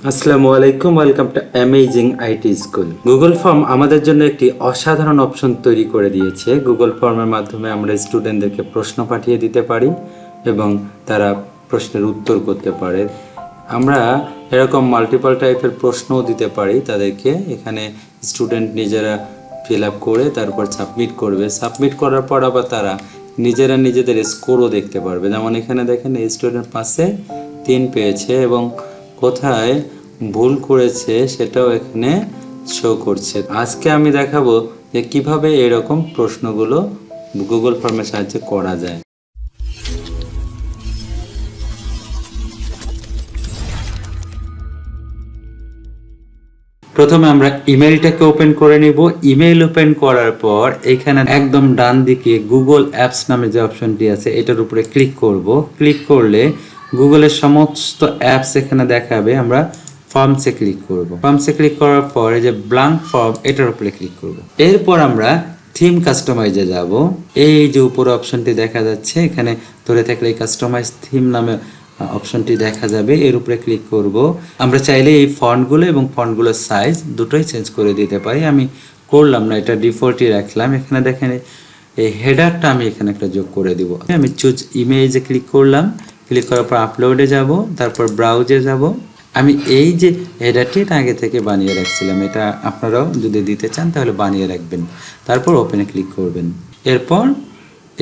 আসসালামু আলাইকুম welcome to amazing IT school Google form আমাদের জন্য একটি অসাধারণ অপশন তৈরি করে দিয়েছে। গুগল ফর্মের মাধ্যমে আমরা স্টুডেন্টদেরকে প্রশ্ন পাঠিয়ে দিতে পারি এবং তারা প্রশ্নের উত্তর করতে পারে। আমরা এরকম মাল্টিপল টাইপের প্রশ্নও দিতে পারি তাদেরকে। এখানে স্টুডেন্ট নিজেরা ফিল আপ করে তারপর সাবমিট করবে। সাবমিট করার পর আবার তারা নিজেরা নিজেদের স্কোরও দেখতে পারবে। যেমন এখানে দেখেন স্টুডেন্ট পাশে তিন পেয়েছে এবং কোথায় ভুল করেছে সেটাও এখানে শো করছে। আজকে আমি দেখাবো যে কীভাবে এরকম প্রশ্নগুলো গুগল ফর্মের সাহায্যে করা যায়। প্রথমে আমরা ইমেলটাকে ওপেন করে নিব। ইমেল ওপেন করার পর এখানে একদম ডান দিকে গুগল অ্যাপস নামে যে অপশনটি আছে, এটার উপরে ক্লিক করব। ক্লিক করলে গুগলের সমস্ত অ্যাপস এখানে দেখাবে, আমরা ফর্মসে ক্লিক করব। ফর্মসে ক্লিক করার পর যে ব্লাঙ্ক ফর্ম এটার উপরে ক্লিক করব। এরপর আমরা থিম কাস্টমাইজে যাব। এই যে উপরে অপশনটি দেখা যাচ্ছে, এখানে ধরে থাকলে কাস্টমাইজ থিম নামে অপশনটি দেখা যাবে, এর উপরে ক্লিক করব। আমরা চাইলে এই ফন্টগুলো এবং ফন্টগুলোর সাইজ দুটোই চেঞ্জ করে দিতে পারি। আমি করলাম না, এটা ডিফল্টই রাখলাম। এখানে দেখেন, এই হেডারটা আমি এখানে একটা যোগ করে দিব। আমি চুজ ইমেজে ক্লিক করলাম। ক্লিক করার পর আপলোডে যাব, তারপর ব্রাউজে যাব। আমি এই যে হেডারটি এটা আগে থেকে বানিয়ে রাখছিলাম, এটা আপনারাও যদি দিতে চান তাহলে বানিয়ে রাখবেন। তারপর ওপেনে ক্লিক করবেন। এরপর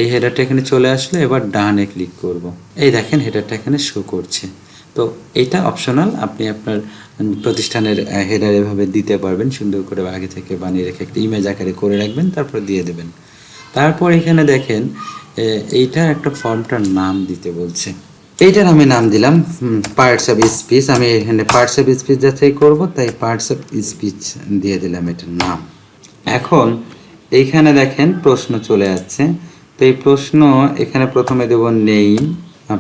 এই হেডারটা এখানে চলে আসলে এবার ডানে ক্লিক করব। এই দেখেন হেডারটা এখানে শো করছে। তো এটা অপশনাল আপনি আপনার প্রতিষ্ঠানের হেডার এভাবে দিতে পারবেন, সুন্দর করে আগে থেকে বানিয়ে রেখে একটা ইমেজ আকারে করে রাখবেন, তারপর দিয়ে দেবেন। তারপর এখানে দেখেন এইটার একটা ফর্মটার নাম দিতে বলছে। এইটার আমি নাম দিলাম পার্টস অফ স্পিচ আমি এখানে পার্টস অফ স্পিচ যাচাই করব, তাই পার্টস অফ স্পিচ দিয়ে দিলাম এটার নাম। এখন এইখানে দেখেন প্রশ্ন চলে যাচ্ছে তো এই প্রশ্ন এখানে প্রথমে দেব নেই।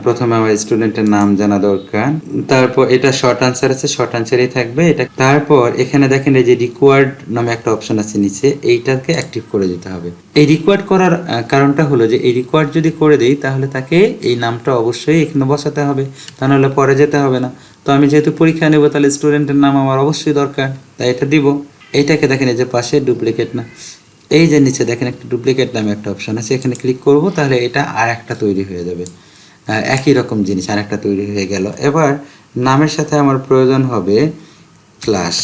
প্রথমে আমার স্টুডেন্টের নাম জানা দরকার। তারপর এটা শর্ট আনসার আছে শর্ট আনসারই থাকবে। এটা তারপর এখানে দেখেন এই যে রিকোয়ার্ড নামে একটা অপশন আছে নিচে, এইটাকে অ্যাক্টিভ করে দিতে হবে। এই রিকোয়ার্ড করার কারণটা হলো যে এই রিকোয়ার্ড যদি করে দেই, তাহলে তাকে এই নামটা অবশ্যই এখানে বসাতে হবে। তা নাহলে পরে যেতে হবে না। তো আমি যেহেতু পরীক্ষা নেব, তাহলে স্টুডেন্টের নাম আমার অবশ্যই দরকার। তাই এটা দিব। এইটাকে দেখেন এই যে পাশে ডুপ্লিকেট না। এই যে নিচে দেখেন একটা ডুপ্লিকেট নামে একটা অপশন আছে। এখানে ক্লিক করব, তাহলে এটা আর একটা তৈরি হয়ে যাবে। একই রকম জিনিস আর একটা তৈরি হয়ে গেল। এবার নামের সাথে আমার প্রয়োজন হবে ক্লাস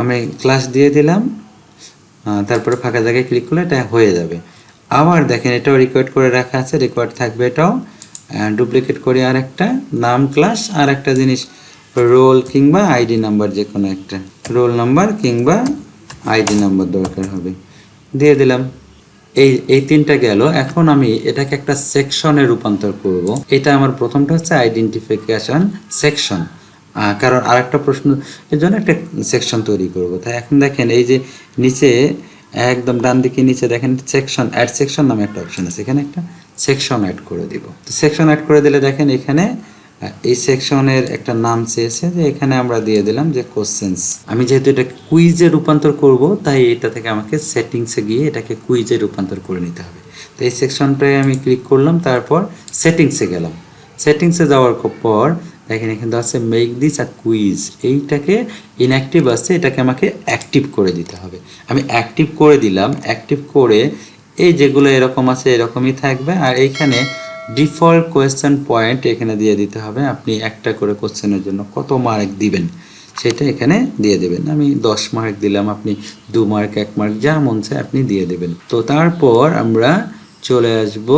আমি ক্লাস দিয়ে দিলাম তারপরে ফাঁকা জায়গায় ক্লিক করলে এটা হয়ে যাবে। আবার দেখেন, এটাও রিকোয়ার্ড করে রাখা আছে রিকোয়ার্ড থাকবে এটাও। ডুপ্লিকেট করে আর একটা নাম ক্লাস আর একটা জিনিস রোল কিংবা আইডি নাম্বার যে কোনো একটা। রোল নাম্বার কিংবা আইডি নাম্বার দরকার হবে। দিয়ে দিলাম। এই এই তিনটা গেল। এখন আমি এটাকে একটা সেকশনে রূপান্তর করব। এটা আমার প্রথমটা হচ্ছে আইডেন্টিফিকেশন সেকশন কারণ আরেকটা প্রশ্ন, এর জন্য একটা সেকশন তৈরি করব। তাই এখন দেখেন, এই যে নিচে, একদম ডান দিকে নিচে দেখেন সেকশন অ্যাড সেকশন নামে একটা অপশন আছে। এখানে একটা সেকশন অ্যাড করে দিব। তো সেকশন অ্যাড করে দিলে দেখেন এখানে এই সেকশনের একটা নাম চেয়েছে যে এখানে আমরা দিয়ে দিলাম যে কোশ্চেন্স আমি যেহেতু এটা কুইজে রূপান্তর করব, তাই এটা থেকে আমাকে সেটিংসে গিয়ে এটাকে কুইজে রূপান্তর করে নিতে হবে। তো এই সেকশনটায় আমি ক্লিক করলাম, তারপর সেটিংসে গেলাম। সেটিংসে যাওয়ার পর দেখেন এখানে আছে মেক দিস আ কুইজ এইটাকে ইনঅ্যাক্টিভ আছে, এটাকে আমাকে অ্যাক্টিভ করে দিতে হবে। আমি অ্যাক্টিভ করে দিলাম অ্যাক্টিভ করে এই যেগুলো এরকম আছে এরকমই থাকবে। আর এইখানে ডিফল্ট কোয়েশ্চেন পয়েন্ট এখানে দিয়ে দিতে হবে। আপনি একটা করে কোশ্চেনের জন্য কত মার্ক দিবেন সেটা এখানে দিয়ে দেবেন। আমি দশ মার্ক দিলাম, আপনি দু মার্ক, এক মার্ক, যা মন চায় আপনি দিয়ে দেবেন। তো তারপর আমরা চলে আসব,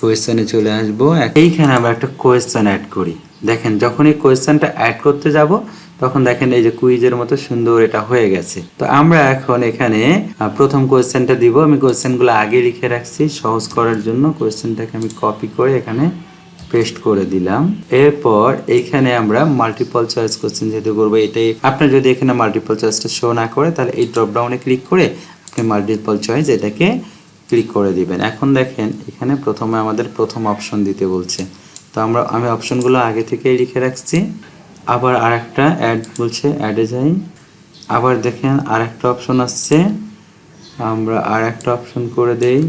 কোয়েশ্চেনে চলে আসব। এইখানে আমরা একটা কোয়েশ্চেন অ্যাড করি। দেখেন যখন এই কোয়েশ্চেনটা অ্যাড করতে যাব তখন দেখেন এই যে কুইজের মতো সুন্দর এটা হয়ে গেছে। তো আমরা এখন এখানে প্রথম কোয়েশ্চেনটা দিব। আমি কোয়েশ্চেনগুলো আগে লিখে রাখছি, সহজ করার জন্য কোয়েশ্চেনটাকে আমি কপি করে এখানে পেস্ট করে দিলাম। এরপর এইখানে আমরা মাল্টিপল চয়েস কোশ্চেন যেহেতু করব, এটাই আপনার যদি এখানে মাল্টিপল চয়েসটা শো না করে, তাহলে এই ড্রপ ডাউনে ক্লিক করে আপনি মাল্টিপল চয়েস এটাকে ক্লিক করে দিবেন। এখন দেখেন, এখানে প্রথমে আমাদের প্রথম অপশন দিতে বলছে। তো আমরা, আমি অপশনগুলো আগে থেকেই লিখে রাখছি। আবার আরেকটা অ্যাড বলছে অ্যাডে যাই। আবার দেখেন আরেকটা অপশন আসছে। আমরা আর একটা অপশন করে দেই।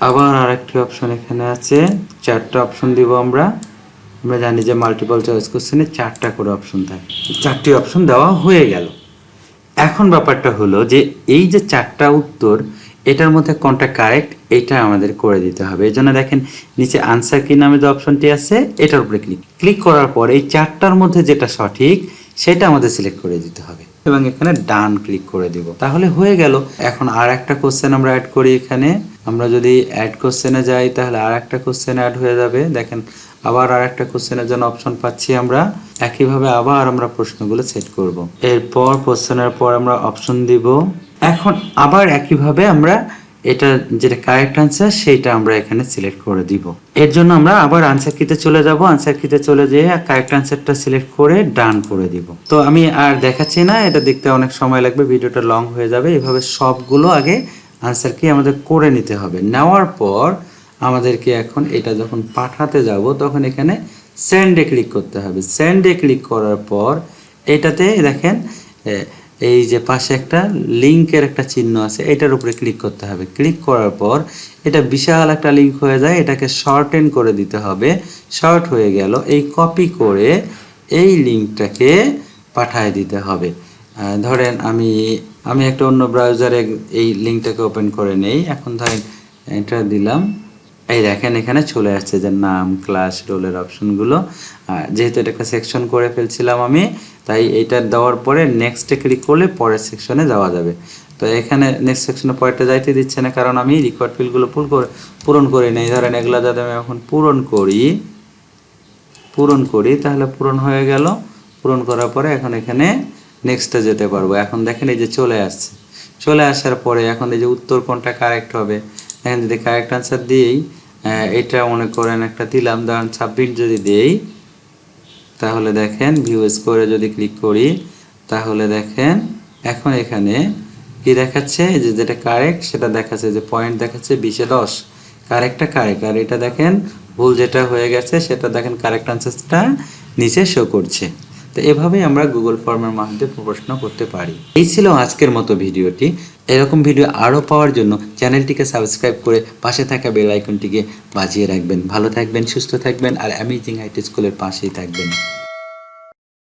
আবার আরেকটি অপশন এখানে আছে। চারটা অপশন দিব আমরা। আমরা জানি যে মাল্টিপল চয়েস কোশ্চেনে চারটা করে অপশন থাকে। চারটি অপশন দেওয়া হয়ে গেল। এখন ব্যাপারটা হলো যে এই যে চারটা উত্তর এটার মধ্যে কোনটা কারেক্ট এটা আমাদের করে দিতে হবে। এই জন্য দেখেন, নিচে আনসার কি নামে যে অপশনটি আছে, এটার উপরে ক্লিক ক্লিক করার পর এই চারটার মধ্যে যেটা সঠিক, সেটা আমাদের সিলেক্ট করে দিতে হবে। এবং এখানে ডান ক্লিক করে দিব। তাহলে হয়ে গেল। এখন আর একটা কোশ্চেন আমরা অ্যাড করি এখানে। আমরা যদি অ্যাড কোশ্চেনে যাই, তাহলে আর একটা কোশ্চেন অ্যাড হয়ে যাবে। দেখেন, আবার আর একটা কোশ্চেনের জন্য অপশন পাচ্ছি আমরা। একইভাবে আবার আমরা প্রশ্নগুলো সেট করব। এরপর কোশ্চেনের পর আমরা অপশন দিব। এখন আবার একইভাবে আমরা এটা যেটা কারেক্ট আনসার সেইটা আমরা এখানে সিলেক্ট করে দিব। এর জন্য আমরা আবার আনসার কিতে চলে যাব। আনসার কিতে চলে যেয়ে কারেক্ট আনসারটা সিলেক্ট করে ডান করে দিব। তো আমি আর দেখাচ্ছি না, এটা দেখতে অনেক সময় লাগবে, ভিডিওটা লং হয়ে যাবে। এভাবে সবগুলো আগে আনসার কি আমাদের করে নিতে হবে। নেওয়ার পর আমাদেরকে এখন এটা যখন পাঠাতে যাব, তখন এখানে সেন্ডে ক্লিক করতে হবে। সেন্ডে ক্লিক করার পর এটাতে দেখেন এই যে পাশে একটা লিংকের একটা চিহ্ন আছে, এটার উপরে ক্লিক করতে হবে। ক্লিক করার পর এটা বিশাল একটা লিংক হয়ে যায়, এটাকে শর্টেন করে দিতে হবে। শর্ট হয়ে গেল, এই কপি করে এই লিঙ্কটাকে পাঠায় দিতে হবে। ধরেন আমি আমি একটা অন্য ব্রাউজারে এই লিঙ্কটাকে ওপেন করে নেই। এখন ধরেন এটা দিলাম। এই দেখেন এখানে চলে আসছে যে নাম ক্লাস রোলের অপশনগুলো যেহেতু এটা একটা সেকশন করে ফেলছিলাম আমি তাই এটা দেওয়ার পরে নেক্সটে ক্লিক করলে পরের সেকশনে যাওয়া যাবে। তো এখানে নেক্সট সেকশনে পরেরটা যাইতে দিচ্ছে না কারণ আমি রিকোয়ার্ড ফিলগুলো পুল করে পূরণ করি নেই। ধরেন এগুলো যাতে আমি এখন পূরণ করি পূরণ করি তাহলে পূরণ হয়ে গেল। পূরণ করার পরে এখন এখানে নেক্সটে যেতে পারব। এখন দেখেন এই যে চলে আসছে। চলে আসার পরে এখন এই যে উত্তর কোনটা কারেক্ট হবে? দেখেন যদি কারেক্ট আনসার দিই আহ, এটা মনে করেন একটা দিলাম। ধরেন সাবমিট যদি দেই, তাহলে দেখেন ভিউ স্কোরে যদি ক্লিক করি, তাহলে দেখেন এখন এখানে কি দেখাচ্ছে? যে যেটা কারেক্ট সেটা দেখাচ্ছে যে পয়েন্ট দেখাচ্ছে বিশে দশ। কারেক্টটা কারেক্ট আর এটা দেখেন ভুল যেটা হয়ে গেছে, সেটা দেখেন কারেক্ট আনসারটা নিচে শো করছে। তো এভাবেই আমরা গুগল ফর্মের মাধ্যমে প্রশ্ন করতে পারি। এই ছিল আজকের মতো ভিডিওটি। এরকম ভিডিও আরও পাওয়ার জন্য চ্যানেলটিকে সাবস্ক্রাইব করে পাশে থাকা বেল আইকনটিকে বাজিয়ে রাখবেন। ভালো থাকবেন, সুস্থ থাকবেন, আর অ্যামেজিং আইটি স্কুলের পাশেই থাকবেন।